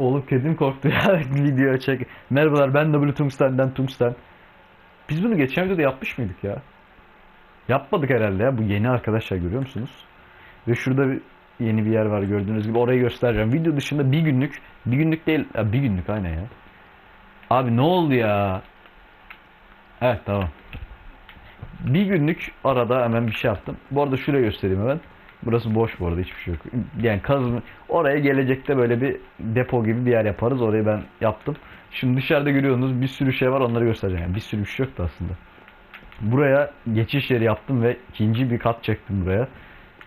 Oğlum kedim korktu ya video çek. Merhabalar ben W Tungsten'den Tungsten. Biz bunu geçen videoda yapmış mıydık ya? Yapmadık herhalde ya. Bu yeni arkadaşlar görüyor musunuz? Ve şurada bir yeni bir yer var gördüğünüz gibi. Orayı göstereceğim. Video dışında bir günlük, bir günlük değil, ya bir günlük aynen ya. Abi ne oldu ya? Evet tamam. Bir günlük arada hemen bir şey yaptım. Bu arada şurayı göstereyim hemen. Burası boş bu arada hiçbir şey yok. Yani kazın oraya gelecekte böyle bir depo gibi bir yer yaparız. Orayı ben yaptım. Şimdi dışarıda görüyorsunuz bir sürü şey var onları göstereceğim. Yani bir sürü bir şey yoktu aslında. Buraya geçiş yeri yaptım ve ikinci bir kat çektim buraya.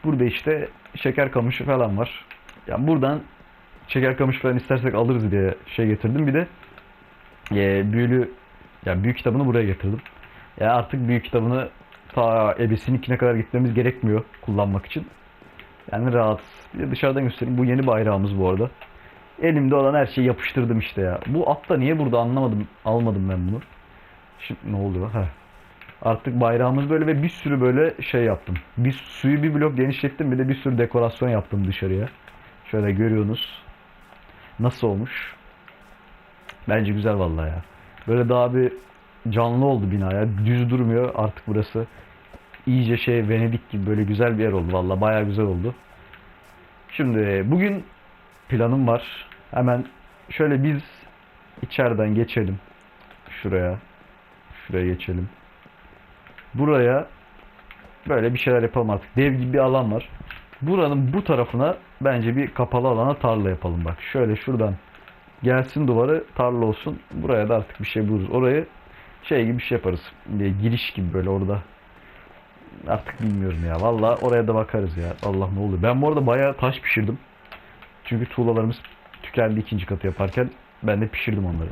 Burada işte şeker kamışı falan var. Yani buradan şeker kamışı falan istersek alırız diye şey getirdim. Bir de e, büyülü yani büyük kitabını buraya getirdim. Ya artık büyük kitabını ta ebesininkine kadar gitmemiz gerekmiyor kullanmak için. Yani rahat. Bir de dışarıdan göstereyim. Bu yeni bayrağımız bu arada. Elimde olan her şeyi yapıştırdım işte ya. Bu at da niye burada anlamadım. Almadım ben bunu. Şimdi ne oldu? Heh. Artık bayrağımız böyle ve bir sürü böyle şey yaptım. Bir suyu bir blok genişlettim bir de bir sürü dekorasyon yaptım dışarıya. Şöyle görüyorsunuz. Nasıl olmuş? Bence güzel vallahi ya. Böyle daha bir canlı oldu binaya. Düz durmuyor artık burası. İyice şey Venedik gibi böyle güzel bir yer oldu vallahi bayağı güzel oldu. Şimdi bugün planım var. Hemen şöyle biz içeriden geçelim. Şuraya. Şuraya geçelim. Buraya böyle bir şeyler yapalım artık. Dev gibi bir alan var. Buranın bu tarafına bence bir kapalı alana tarla yapalım bak. Şöyle şuradan gelsin duvarı tarla olsun. Buraya da artık bir şey buluruz. Orayı şey gibi bir şey yaparız. Giriş gibi böyle orada. Artık bilmiyorum ya. Valla oraya da bakarız ya. Allah ne oluyor. Ben bu arada bayağı taş pişirdim. Çünkü tuğlalarımız tükendi ikinci katı yaparken. Ben de pişirdim onları.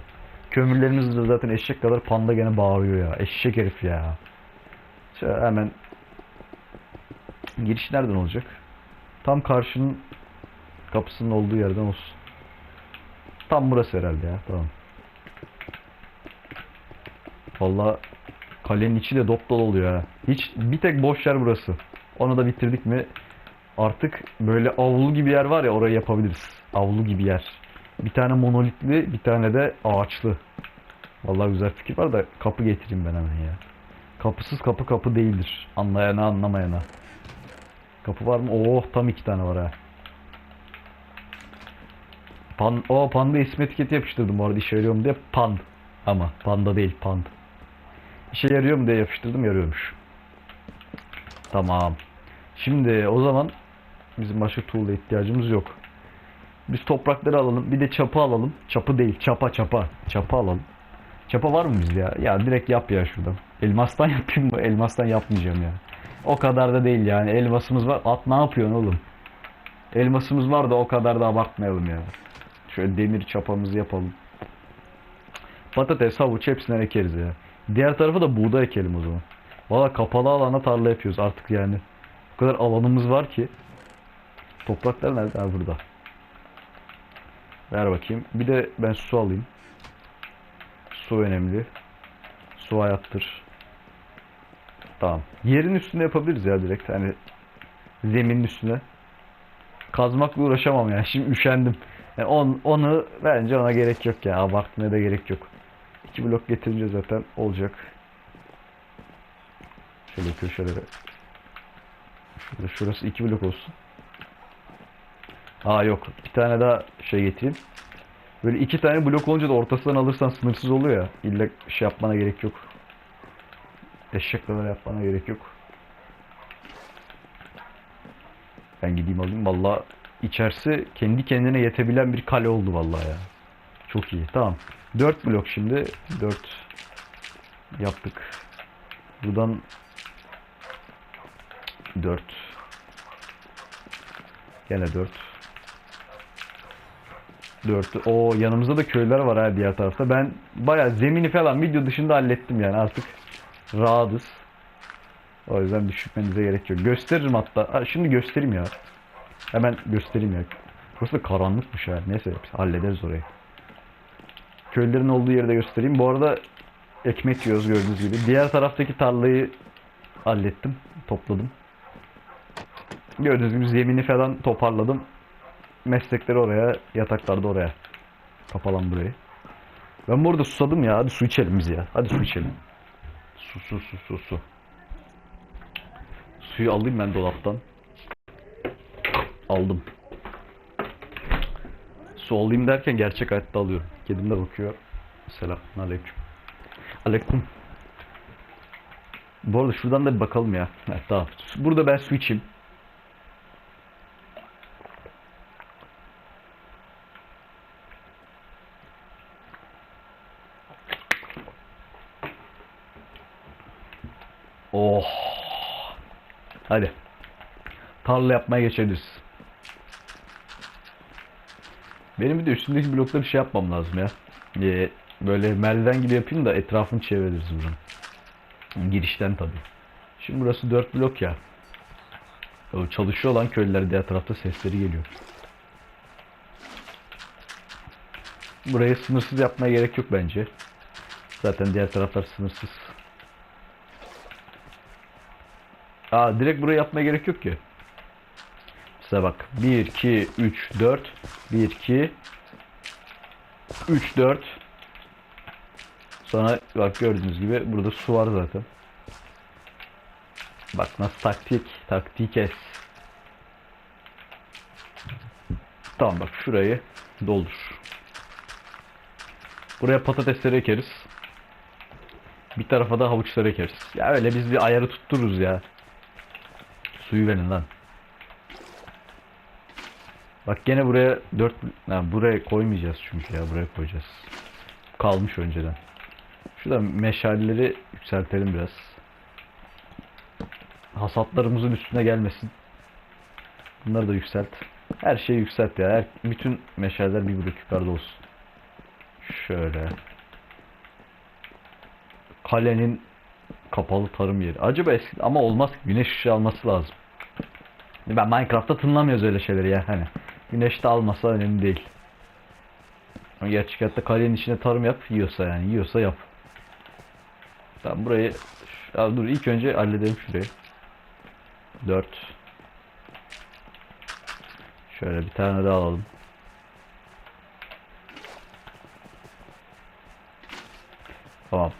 Kömürlerimiz de zaten eşek kadar panda gene bağırıyor ya. Eşek herif ya. Şöyle hemen giriş nereden olacak? Tam karşının kapısının olduğu yerden olsun. Tam burası herhalde ya. Tamam. Valla kalenin içi de dop dolu oluyor ha. Hiç bir tek boş yer burası. Onu da bitirdik mi artık böyle avlu gibi yer var ya orayı yapabiliriz. Avlu gibi yer. Bir tane monolitli bir tane de ağaçlı. Vallahi güzel fikir var da kapı getireyim ben hemen ya. Kapısız kapı kapı değildir. Anlayana anlamayana. Kapı var mı? Oh tam iki tane var ha. Pan, o panda ismi etiketi yapıştırdım bu arada işe yarıyor mu diye. Pand. Ama panda değil pand. İşe yarıyor mu diye yapıştırdım yarıyormuş. Tamam. Şimdi o zaman bizim başka tool'a ihtiyacımız yok. Biz toprakları alalım. Bir de çapı alalım. Çapı değil. Çapa çapa. Çapa alalım. Çapa var mı bizde ya? Ya direkt yap ya şuradan. Elmastan yapayım mı? Elmastan yapmayacağım ya. O kadar da değil yani. Elmasımız var. At ne yapıyorsun oğlum? Elmasımız var da o kadar da abartmayalım ya. Şöyle demir çapamızı yapalım. Patates, havuç hepsinden ekeriz ya. Diğer tarafa da buğday ekelim o zaman. Valla kapalı alana tarla yapıyoruz artık yani. O kadar alanımız var ki. Topraklar nerede? Ha burada. Ver bakayım. Bir de ben su alayım. Su önemli. Su hayattır. Tamam. Yerin üstünde yapabiliriz ya direkt. Hani zeminin üstüne. Kazmakla uğraşamam yani. Şimdi üşendim. Yani on, onu bence ona gerek yok ya. Abartmaya da gerek yok. İki blok getirince zaten olacak. Şöyle köşelere. Şurada şurası iki blok olsun. Aa yok. Bir tane daha şey getireyim. Böyle iki tane blok olunca da ortasından alırsan sınırsız oluyor ya. İlla şey yapmana gerek yok. Eşek kadar yapmana gerek yok. Ben gideyim alayım. Valla içerisi kendi kendine yetebilen bir kale oldu vallahi ya. Çok iyi. Tamam. 4 blok şimdi. 4 yaptık. Buradan 4 Gene 4 4 O yanımızda da köyler var ha diğer tarafta. Ben bayağı zemini falan video dışında hallettim yani artık rahatız. O yüzden düşünmenize gerek yok. Gösteririm hatta. Ha, şimdi göstereyim ya. Hemen göstereyim ya. Burası da karanlıkmış ha. Neyse hallederiz orayı. Köylerin olduğu yeri de göstereyim. Bu arada ekmek yiyoruz gördüğünüz gibi. Diğer taraftaki tarlayı hallettim. Topladım. Gördüğünüz gibi zemini falan toparladım. Meslekleri oraya, yataklar da oraya. Kapalan burayı. Ben bu arada susadım ya. Hadi su içelim biz ya. Hadi su içelim. Su su su su su. Suyu alayım ben dolaptan. Aldım. Su alayım derken gerçek hayatta alıyorum. Kedim bakıyor. Selam aleyküm. Aleyküm. Bu arada şuradan da bir bakalım ya. Evet, tamam. Burada ben su içeyim. Oh. Hadi. Tarla yapmaya geçebiliriz. Benim bir de üstündeki blokta bir şey yapmam lazım ya. Ee, böyle merdiven gibi yapayım da etrafını çeviririz buranın. Girişten tabi. Şimdi burası 4 blok ya. O çalışıyor olan köylüler diğer tarafta sesleri geliyor. Burayı sınırsız yapmaya gerek yok bence. Zaten diğer taraflar sınırsız. Aa direkt burayı yapmaya gerek yok ki. Size bak. 1, 2, 3, 4. 1, 2, 3, 4. Sonra bak gördüğünüz gibi burada su var zaten. Bak nasıl taktik. Taktik es. Tamam bak şurayı doldur. Buraya patatesleri ekeriz. Bir tarafa da havuçları ekeriz. Ya öyle biz bir ayarı tuttururuz ya. Suyu verin lan. Bak gene buraya 4 ha, buraya koymayacağız çünkü ya buraya koyacağız. Kalmış önceden. Şurada meşaleleri yükseltelim biraz. Hasatlarımızın üstüne gelmesin. Bunları da yükselt. Her şeyi yükselt ya. Her, bütün meşaleler bir blok yukarıda olsun. Şöyle. Kalenin kapalı tarım yeri. Acaba eski ama olmaz. Güneş ışığı alması lazım. Ben Minecraft'ta tınlamıyoruz öyle şeyleri ya hani. Güneş de almasa önemli değil. Ama gerçek hayatta kalenin içine tarım yap yiyorsa yani yiyorsa yap. Tamam burayı ya dur ilk önce halledelim şurayı. 4 Şöyle bir tane daha alalım. Tamam.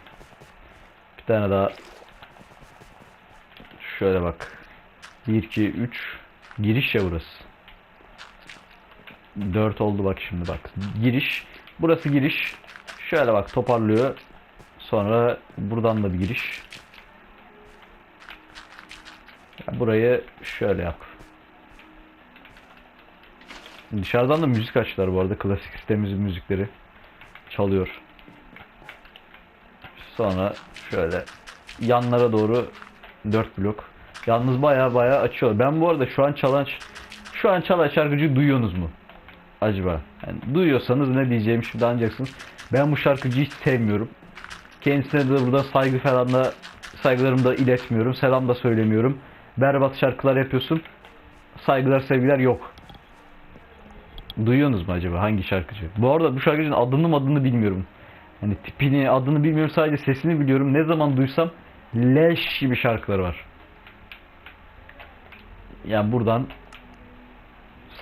Bir tane daha şöyle bak. 1 2 3 giriş ya burası. 4 oldu bak şimdi bak. Giriş. Burası giriş. Şöyle bak toparlıyor. Sonra buradan da bir giriş. Burayı şöyle yap. Dışarıdan da müzik açtılar bu arada. Klasik sitemizin müzikleri çalıyor. Sonra şöyle yanlara doğru 4 blok. Yalnız baya baya açıyor. Ben bu arada şu an çalan şu an çalan şarkıcıyı duyuyorsunuz mu? Acaba? Yani duyuyorsanız ne diyeceğimi şimdi anlayacaksınız. Ben bu şarkıcıyı hiç sevmiyorum. Kendisine de burada saygı falan da saygılarımı da iletmiyorum. Selam da söylemiyorum. Berbat şarkılar yapıyorsun. Saygılar sevgiler yok. Duyuyorsunuz mu acaba hangi şarkıcı? Bu arada bu şarkıcının adını adını bilmiyorum. Hani tipini, adını bilmiyorum sadece sesini biliyorum. Ne zaman duysam leş gibi şarkıları var. Yani buradan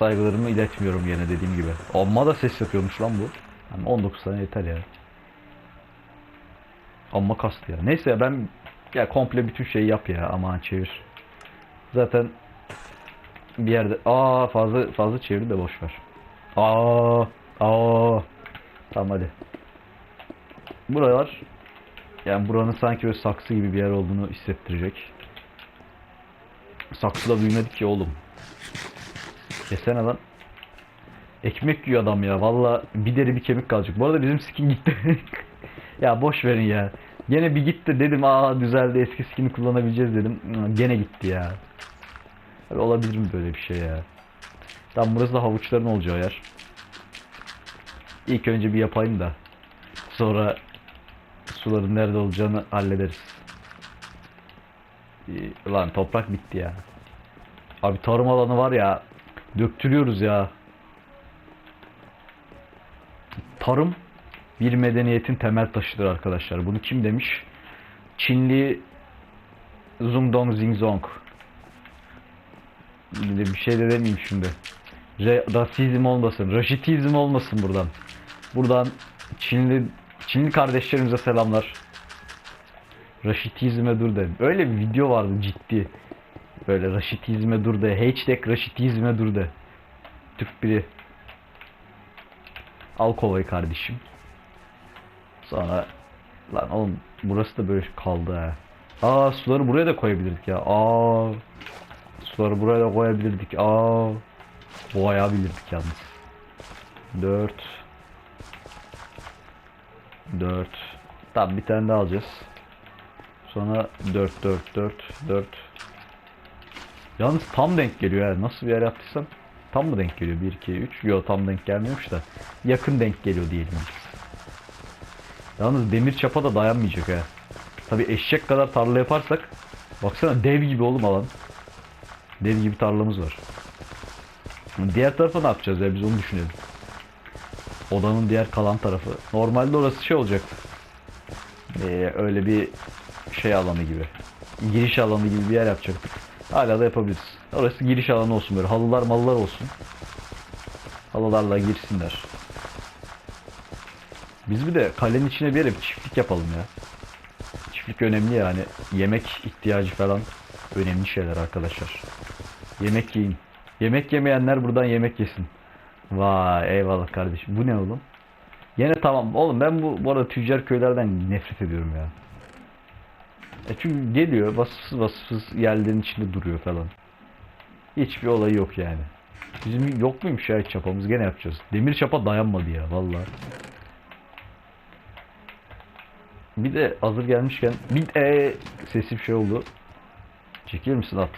saygılarımı iletmiyorum yine dediğim gibi. Amma da ses yapıyormuş lan bu. Yani 19 tane yeter ya. Amma kastı ya. Neyse ya ben ya komple bütün şeyi yap ya aman çevir. Zaten bir yerde aa fazla fazla çevir de boş ver. Aa aa tamam hadi. Buralar yani buranın sanki böyle saksı gibi bir yer olduğunu hissettirecek. Saksıda büyümedik ki oğlum. Yesene lan. Ekmek yiyor adam ya. Valla bir deri bir kemik kalacak. Bu arada bizim skin gitti. ya boş verin ya. Gene bir gitti dedim aa düzeldi eski skin'i kullanabileceğiz dedim. Gene gitti ya. Abi olabilir mi böyle bir şey ya? Tam burası da havuçların olacağı yer. İlk önce bir yapayım da. Sonra suların nerede olacağını hallederiz. Ee, Lan toprak bitti ya. Abi tarım alanı var ya. Döktürüyoruz ya. Tarım bir medeniyetin temel taşıdır arkadaşlar. Bunu kim demiş? Çinli Zungdong Zingzong. Bir bir şey de demeyeyim şimdi. Re rasizm olmasın, raşitizm olmasın buradan. Buradan Çinli Çinli kardeşlerimize selamlar. Raşitizme dur de. Öyle bir video vardı ciddi. Böyle raşitizme dur de. Hashtag raşitizme dur de. Türk biri. Al kovayı kardeşim. Sonra lan oğlum burası da böyle kaldı ha. Aa suları buraya da koyabilirdik ya. Aa suları buraya da koyabilirdik. Aa boyayabilirdik yalnız. 4 4 Tamam bir tane daha alacağız. Sonra 4 4 4 4 Yalnız tam denk geliyor ya. Nasıl bir yer yaptıysam tam mı denk geliyor? 1 2 3. Yok tam denk gelmiyormuş da yakın denk geliyor diyelim. Yalnız demir çapa da dayanmayacak ha. Tabi eşek kadar tarla yaparsak baksana dev gibi oğlum alan. Dev gibi tarlamız var. Diğer tarafa ne yapacağız ya biz onu düşünelim. Odanın diğer kalan tarafı. Normalde orası şey olacak. Ee, öyle bir şey alanı gibi. Giriş alanı gibi bir yer yapacaktık. Hala da yapabiliriz. Orası giriş alanı olsun böyle. Halılar mallar olsun. Halılarla girsinler. Biz bir de kalenin içine bir yere bir çiftlik yapalım ya. Çiftlik önemli yani. Yemek ihtiyacı falan önemli şeyler arkadaşlar. Yemek yiyin. Yemek yemeyenler buradan yemek yesin. Vay eyvallah kardeşim. Bu ne oğlum? Yine tamam. Oğlum ben bu, bu arada tüccar köylerden nefret ediyorum ya. E çünkü geliyor vasıfsız vasıfsız yerlerin içinde duruyor falan. Hiçbir olayı yok yani. Bizim yok muymuş ya çapamız gene yapacağız. Demir çapa dayanmadı ya vallahi. Bir de hazır gelmişken bir e sesi bir şey oldu. Çekilir misin at?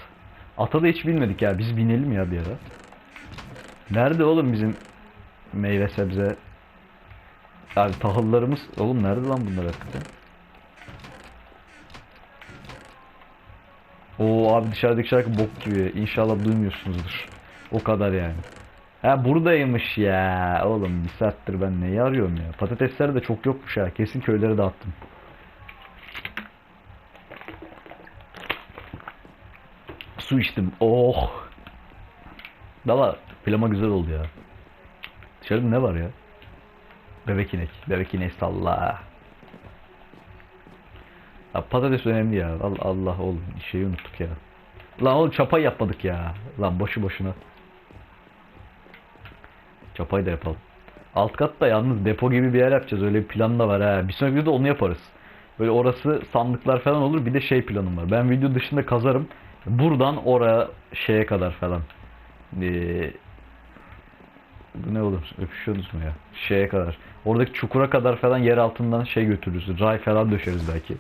Ata da hiç binmedik ya. Biz binelim ya bir ara. Nerede oğlum bizim meyve sebze? Abi tahıllarımız oğlum nerede lan bunlar hakikaten? Oo abi dışarıdaki şarkı bok gibi. İnşallah duymuyorsunuzdur. O kadar yani. Ha buradaymış ya. Oğlum bir saattir ben neyi arıyorum ya. Patatesler de çok yokmuş ha. Kesin köylere dağıttım. Su içtim. Oh. Valla plama güzel oldu ya. Dışarıda ne var ya? Bebek inek. Bebek inek salla. Ya patates önemli ya. Allah, Allah oğlum şeyi unuttuk ya. Lan oğlum çapayı yapmadık ya. Lan boşu boşuna. Çapayı da yapalım. Alt katta yalnız depo gibi bir yer yapacağız. Öyle bir plan da var ha. Bir sonraki videoda onu yaparız. Böyle orası sandıklar falan olur. Bir de şey planım var. Ben video dışında kazarım. Buradan oraya şeye kadar falan. Ee, ne olur? Öpüşüyorsunuz mu ya? Şeye kadar. Oradaki çukura kadar falan yer altından şey götürürüz. Ray falan döşeriz belki.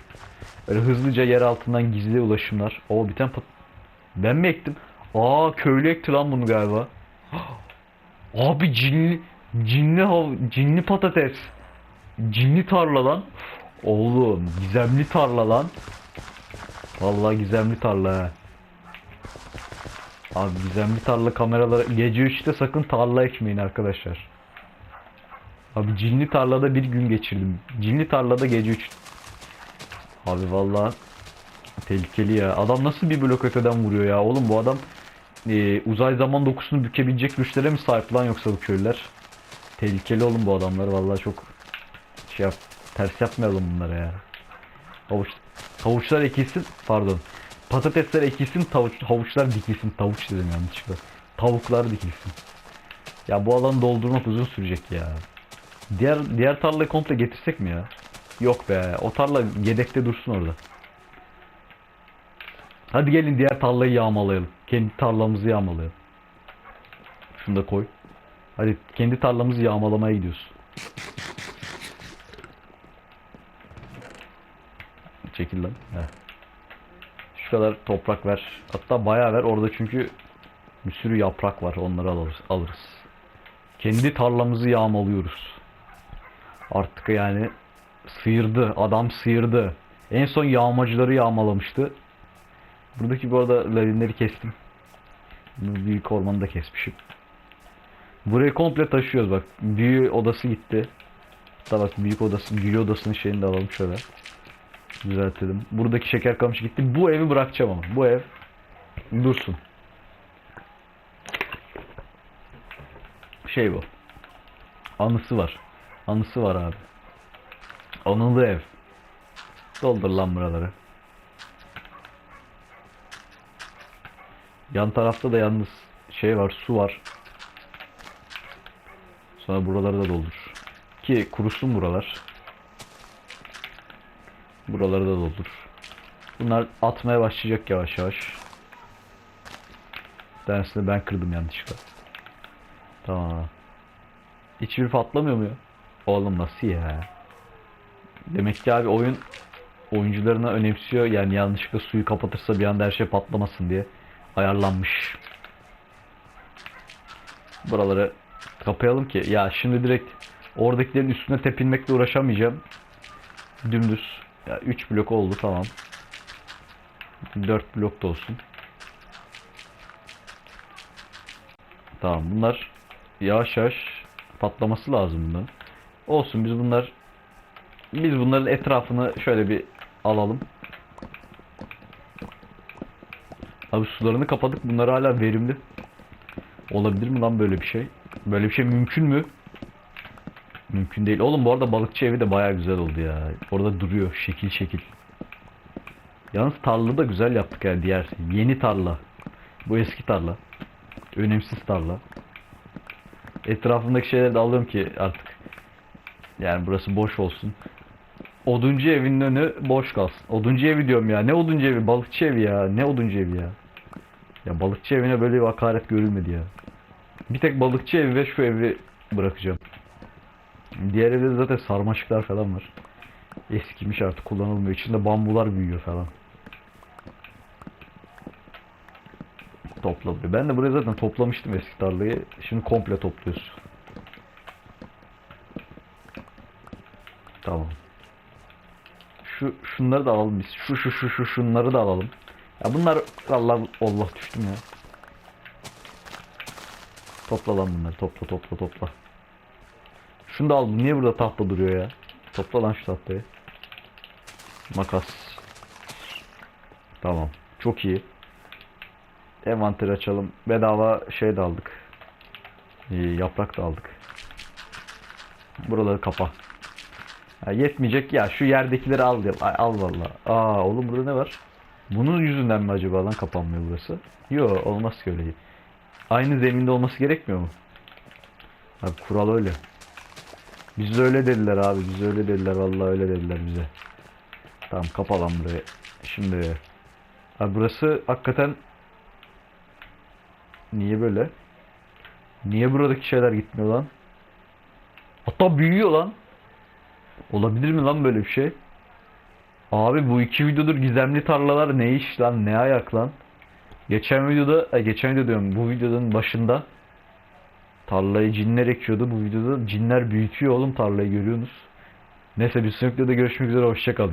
Böyle hızlıca yer altından gizli ulaşımlar. O bir tane pat- Ben mi ektim? Aa köylü ekti lan bunu galiba. Abi cinli cinli hav- cinli patates. Cinli tarla lan. Oğlum gizemli tarla lan. Vallahi gizemli tarla. Abi gizemli tarla kameraları gece 3'te sakın tarla ekmeyin arkadaşlar. Abi cinli tarlada bir gün geçirdim. Cinli tarlada gece 3. Abi vallahi tehlikeli ya. Adam nasıl bir blok öteden vuruyor ya? Oğlum bu adam e, uzay zaman dokusunu bükebilecek güçlere mi sahip lan yoksa bu köylüler? Tehlikeli oğlum bu adamlar vallahi çok şey yap, ters yapmayalım bunlara ya. Havuç, havuçlar ekilsin pardon. Patatesler ekilsin tavuç, havuçlar dikilsin. Tavuç dedim yanlışlıkla. Tavuklar dikilsin. Ya bu alanı doldurmak uzun sürecek ya. Diğer diğer tarlayı komple getirsek mi ya? Yok be. O tarla yedekte dursun orada. Hadi gelin diğer tarlayı yağmalayalım. Kendi tarlamızı yağmalayalım. Şunu da koy. Hadi kendi tarlamızı yağmalamaya gidiyoruz. Çekil lan. Heh. Kadar toprak ver. Hatta bayağı ver. Orada çünkü bir sürü yaprak var. Onları alırız. alırız. Kendi tarlamızı yağmalıyoruz. Artık yani sıyırdı. Adam sıyırdı. En son yağmacıları yağmalamıştı. Buradaki bu arada lavинleri kestim. Büyük ormanı da kesmişim. Burayı komple taşıyoruz bak. Büyü odası gitti. Hatta bak büyük odası, büyü odasının şeyini de alalım şöyle. Düzeltelim. Buradaki şeker kamışı gitti. Bu evi bırakacağım ama. Bu ev dursun. Şey bu. Anısı var. Anısı var abi. Anılı ev. Doldur lan buraları. Yan tarafta da yalnız şey var, su var. Sonra buraları da doldur. Ki kurusun buralar. Buraları da doldur. Bunlar atmaya başlayacak yavaş yavaş. Tanesini ben kırdım yanlışlıkla. Tamam. Hiçbir patlamıyor mu ya? Oğlum nasıl ya? Demek ki abi oyun oyuncularına önemsiyor. Yani yanlışlıkla suyu kapatırsa bir anda her şey patlamasın diye ayarlanmış. Buraları kapayalım ki ya şimdi direkt oradakilerin üstüne tepinmekle uğraşamayacağım. Dümdüz. Ya 3 blok oldu tamam. 4 blok da olsun. Tamam bunlar yavaş yavaş patlaması lazım bunların. Olsun biz bunlar biz bunların etrafını şöyle bir alalım. Abi sularını kapadık. Bunlar hala verimli. Olabilir mi lan böyle bir şey? Böyle bir şey mümkün mü? Mümkün değil. Oğlum bu arada balıkçı evi de baya güzel oldu ya. Orada duruyor şekil şekil. Yalnız tarla da güzel yaptık yani diğer yeni tarla. Bu eski tarla. Önemsiz tarla. Etrafındaki şeyleri de alıyorum ki artık. Yani burası boş olsun. Oduncu evinin önü boş kalsın. Oduncu evi diyorum ya. Ne oduncu evi? Balıkçı evi ya. Ne oduncu evi ya? Ya balıkçı evine böyle bir hakaret görülmedi ya. Bir tek balıkçı evi ve şu evi bırakacağım. Diğer evde zaten sarmaşıklar falan var. Eskimiş artık kullanılmıyor. İçinde bambular büyüyor falan. Topla burayı. Ben de buraya zaten toplamıştım eski tarlayı. Şimdi komple topluyoruz. Tamam. Şu şunları da alalım biz. Şu şu şu şu şunları da alalım. Ya bunlar Allah Allah düştüm ya. Topla lan bunları. Topla topla topla. Şunu da al. Niye burada tahta duruyor ya? Topla lan şu tahtayı. Makas. Tamam. Çok iyi. Envanter açalım. Bedava şey de aldık. Ee, yaprak da aldık. Buraları kapa. Ha, yetmeyecek ya şu yerdekileri al ya. Al valla. Aa oğlum burada ne var? Bunun yüzünden mi acaba lan kapanmıyor burası? Yo olmaz ki öyle. Aynı zeminde olması gerekmiyor mu? Abi kural öyle. Bize öyle dediler abi. Bize öyle dediler. Vallahi öyle dediler bize. Tamam kapa lan burayı. Şimdi abi burası hakikaten niye böyle? Niye buradaki şeyler gitmiyor lan? Hatta büyüyor lan. Olabilir mi lan böyle bir şey? Abi bu iki videodur gizemli tarlalar ne iş lan ne ayak lan? Geçen videoda, e, geçen video diyorum bu videonun başında tarlayı cinler ekiyordu. Bu videoda cinler büyütüyor oğlum tarlayı görüyorsunuz. Neyse bir sonraki videoda görüşmek üzere hoşçakalın.